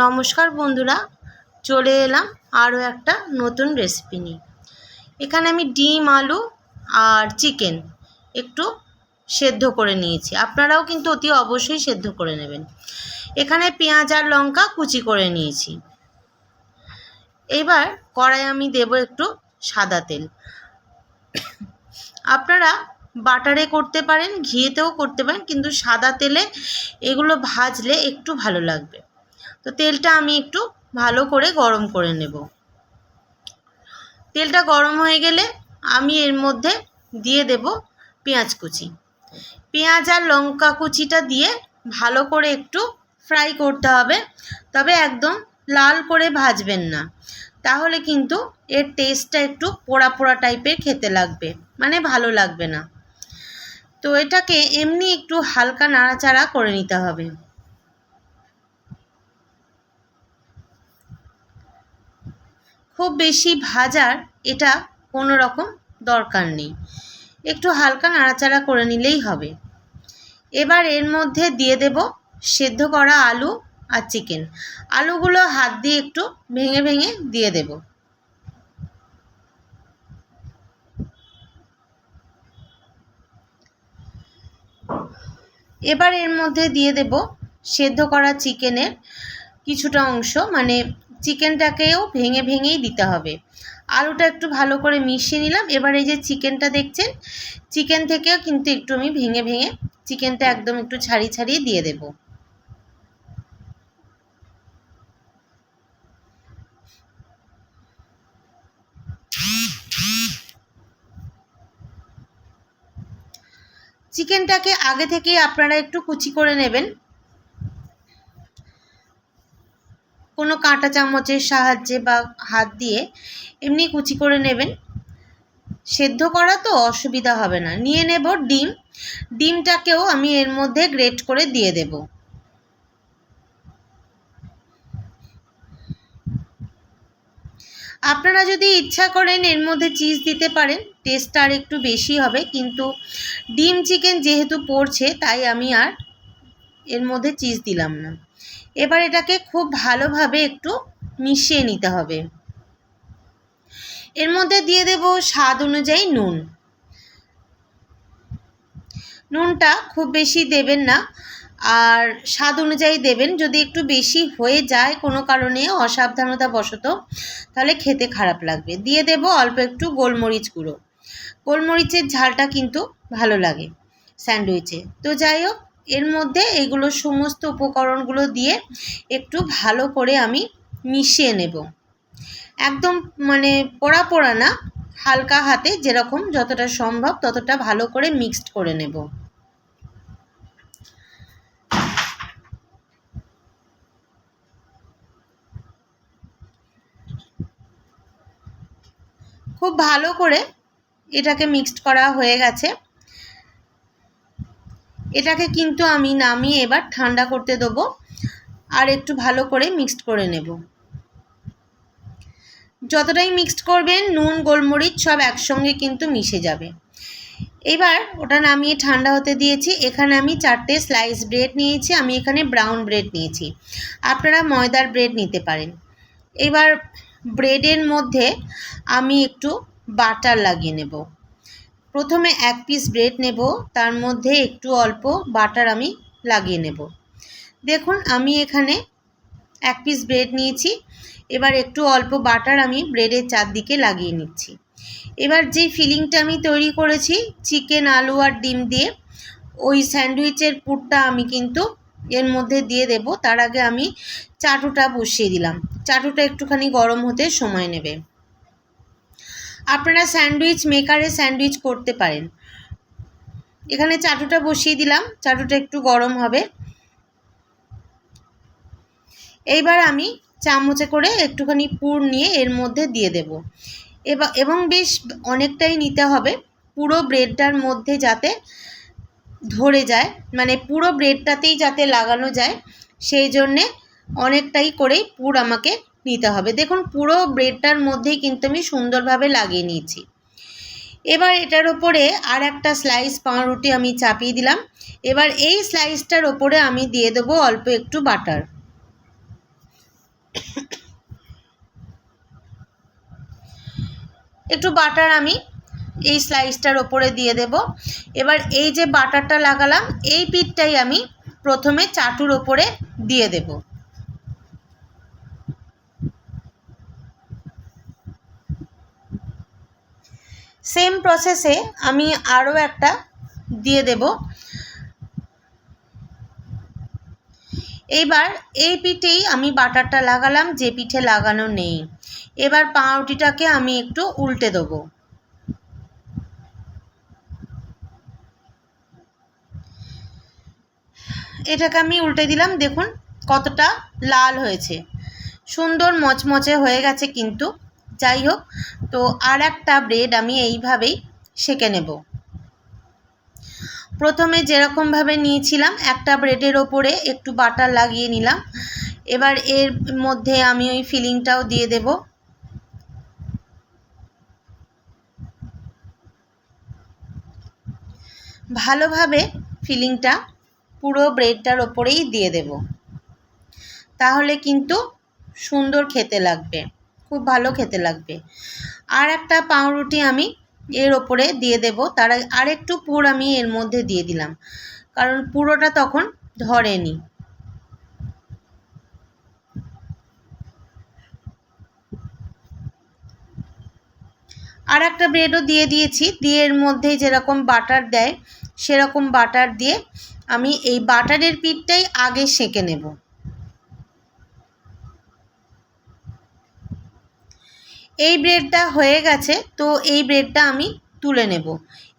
নমস্কার বন্ধুরা, চলে এলাম আরও একটা নতুন রেসিপি নিয়ে। এখানে আমি ডিম, আলু আর চিকেন একটু সেদ্ধ করে নিয়েছি। আপনারাও কিন্তু অতি অবশ্যই সেদ্ধ করে নেবেন। এখানে পেঁয়াজ আর লঙ্কা কুচি করে নিয়েছি। এবার কড়াই আমি দেব একটু সাদা তেল। আপনারা বাটারে করতে পারেন, ঘিয়েতেও করতে পারেন, কিন্তু সাদা তেলে এগুলো ভাজলে একটু ভালো লাগবে। তো তেলটা আমি একটু ভালো করে গরম করে নেব। তেলটা গরম হয়ে গেলে আমি এর মধ্যে দিয়ে দেব পেঁয়াজ কুচি। পেঁয়াজ আর লঙ্কা কুচিটা দিয়ে ভালো করে একটু ফ্রাই করতে হবে, তবে একদম লাল করে ভাজবেন না। তাহলে কিন্তু এর টেস্টটা একটু পোড়া পোড়া টাইপের খেতে লাগবে মানে ভালো লাগবে না। তো এটাকে এমনি একটু হালকা নাড়াচাড়া করে নিতে হবে। খুব বেশি ভাজার এটা কোনো রকম দরকার নেই। একটু হালকা নাড়াচাড়া করে নিলেই হবে। এবার এর মধ্যে দিয়ে দেব সেদ্ধ করা আলু আর চিকেন। আলুগুলো হাত দিয়ে একটু ভেঙে ভেঙে দিয়ে দেব। এবার এর মধ্যে দিয়ে দেব সেদ্ধ করা চিকেনের কিছুটা অংশ মানে চিকেনটাকেও ভেঙে ভেঙেই দিতে হবে। আলুটা একটু ভালো করে মিশিয়ে নিলাম। এবার এই যে চিকেনটা দেখছেন, চিকেন থেকেও কিন্তু একটু আমি ভেঙে ভেঙে চিকেনটা একদম একটু ছাড়িয়ে ছাড়িয়ে দিয়ে দেব। চিকেনটাকে আগে থেকেই আপনারা একটু কুচি করে নেবেন। কোনো কাঁটা চামচের সাহায্যে বা হাত দিয়ে এমনি কুচি করে নেবেন। সেদ্ধ করা তো অসুবিধা হবে না। নিয়ে নেব ডিম। ডিমটাকেও আমি এর মধ্যে গ্রেট করে দিয়ে দেব। আপনারা যদি ইচ্ছা করেন এর মধ্যে চিজ দিতে পারেন। টেস্টটা আর একটু বেশি হবে, কিন্তু ডিম চিকেন যেহেতু পড়ছে, তাই আমি আর এর মধ্যে চিজ দিলাম না। এবার এটাকে খুব ভালোভাবে একটু মিশিয়ে নিতে হবে। এর মধ্যে দিয়ে দেব স্বাদ অনুযায়ী নুন। নুনটা খুব বেশি দেবেন না। আর স্বাদ অনুযায়ী দেবেন, যদি একটু বেশি হয়ে যায় কোনো কারণে অসাবধানতা বশত তাহলে খেতে খারাপ লাগবে। দিয়ে দেব অল্প একটু গোলমরিচ গুঁড়ো। গোলমরিচের ঝালটা কিন্তু ভালো লাগে স্যান্ডউইচে। তো যাই হোক এর মধ্যে এগুলো সমস্ত উপকরণগুলো দিয়ে একটু ভালো করে আমি মিশিয়ে নেব। একদম মানে পোড়া পোড়া না, হালকা হাতে যেরকম যতটা সম্ভব ততটা ভালো করে মিক্সড করে নেব। খুব ভালো করে এটাকে মিক্সড করা হয়ে গেছে। এটাকে কিন্তু আমি নামিয়ে এবার ঠান্ডা করতে দেবো আর একটু ভালো করে মিক্সড করে নেব। যতটাই মিক্সড করবেন, নুন, গোলমরিচ সব একসঙ্গে কিন্তু মিশে যাবে। এবার ওটা নামিয়ে ঠান্ডা হতে দিয়েছি। এখানে আমি চারটে স্লাইস ব্রেড নিয়েছি, আমি এখানে ব্রাউন ব্রেড নিয়েছি। আপনারা ময়দার ব্রেড নিতে পারেন। এবার ব্রেডের মধ্যে আমি একটু বাটার লাগিয়ে নেব। প্রথমে এক পিস ব্রেড নেব, তার মধ্যে একটু অল্প বাটার আমি লাগিয়ে নেব। দেখুন, আমি এখানে এক পিস ব্রেড নিয়েছি, এবার একটু অল্প বাটার আমি ব্রেডের চারদিকে লাগিয়ে নিচ্ছি। এবার যে ফিলিংটা আমি তৈরি করেছি চিকেন আলু আর ডিম দিয়ে, ওই স্যান্ডউইচের পুরটা আমি কিন্তু এর মধ্যে দিয়ে দেব। তার আগে আমি চাটুটা বসিয়ে দিলাম। চাটুটা একটুখানি গরম হতে সময় নেবে। আপনারা স্যান্ডউইচ মেকারে স্যান্ডউইচ করতে পারেন। এখানে চাটুটা বসিয়ে দিলাম, চাটুটা একটু গরম হবে। এইবার আমি চামচে করে একটুখানি পুর নিয়ে এর মধ্যে দিয়ে দেব। এবং বেশ অনেকটাই নিতে হবে, পুরো ব্রেডটার মধ্যে যাতে ধরে যায় মানে পুরো ব্রেডটাতেই যাতে লাগানো যায়, সেই জন্যে অনেকটাই করেই পুর আমাকে নিতে হবে। দেখুন, পুরো ব্রেডটার মধ্যেই কিন্তু আমি সুন্দরভাবে লাগিয়ে নিয়েছি। এবার এটার ওপরে আর একটা স্লাইস পাউরুটি আমি চাপিয়ে দিলাম। এবার এই স্লাইসটার ওপরে আমি দিয়ে দেবো অল্প একটু বাটার একটু বাটার আমি এই স্লাইসটার ওপরে দিয়ে দেব। এবার এই যে বাটারটা লাগালাম, এই পিঠটাই আমি প্রথমে চাটুর ওপরে দিয়ে দেব। সেম প্রসেসে আমি আরও একটা দিয়ে দেব। এইবার এই পিঠেই আমি বাটারটা লাগালাম, যে পিঠে লাগানো নেই। এবার পাউরুটিটাকে আমি একটু উল্টে দেবো। এটাকে আমি উল্টে দিলাম, দেখুন কতটা লাল হয়েছে। সুন্দর মচমচে হয়ে গেছে কিন্তু। যাই হোক তো আর একটা ব্রেড আমি এইভাবেই সেঁকে নেব। প্রথমে যেরকমভাবে নিয়েছিলাম, একটা ব্রেডের ওপরে একটু বাটার লাগিয়ে নিলাম। এবার এর মধ্যে আমি ওই ফিলিংটাও দিয়ে দেব। ভালোভাবে ফিলিংটা পুরো ব্রেডটার ওপরেই দিয়ে দেব। তাহলে কিন্তু সুন্দর খেতে লাগবে। খুব ভালো খেতে লাগবে। আর একটা পাউরুটি আমি এর ওপরে দিয়ে দেব। তার আর একটু পুর আমি এর মধ্যে দিয়ে দিলাম। কারণ পুরোটা তখন ধরেনি। আর একটা ব্রেডও দিয়ে দিয়েছি। দিয়ে এর মধ্যে যেরকম বাটার দেয়, সেরকম বাটার দিয়ে আমি এই বাটারের পিঠটাই আগে সেঁকে নেব। এই ব্রেডটা হয়ে গেছে, তো এই ব্রেডটা আমি তুলে নেব।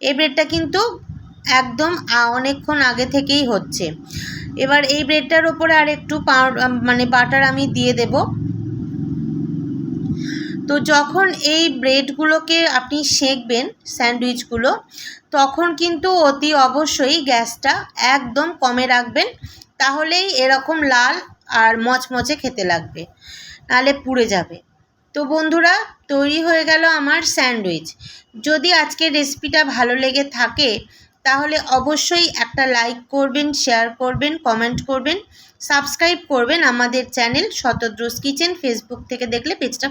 এই ব্রেডটা কিন্তু একদম অনেকক্ষণ আগে থেকেই হচ্ছে। এবার এই ব্রেডটার ওপরে আর একটু মানে বাটার আমি দিয়ে দেব। তো যখন এই ব্রেডগুলোকে আপনি সেঁকবেন স্যান্ডউইচগুলো তখন কিন্তু অতি অবশ্যই গ্যাসটা একদম কমে রাখবেন, তাহলেই এরকম লাল আর মচমচে খেতে লাগবে, নাহলে পুড়ে যাবে। তো বন্ধুরা, তৈরি হয়ে গেল আমার স্যান্ডউইচ। যদি আজকের রেসিপিটা ভালো লেগে থাকে, তাহলে অবশ্যই একটা লাইক করবেন, শেয়ার করবেন, কমেন্ট করবেন, সাবস্ক্রাইব করবেন আমাদের চ্যানেল শতদ্রুস কিচেন, ফেসবুক থেকে দেখলে পেজটা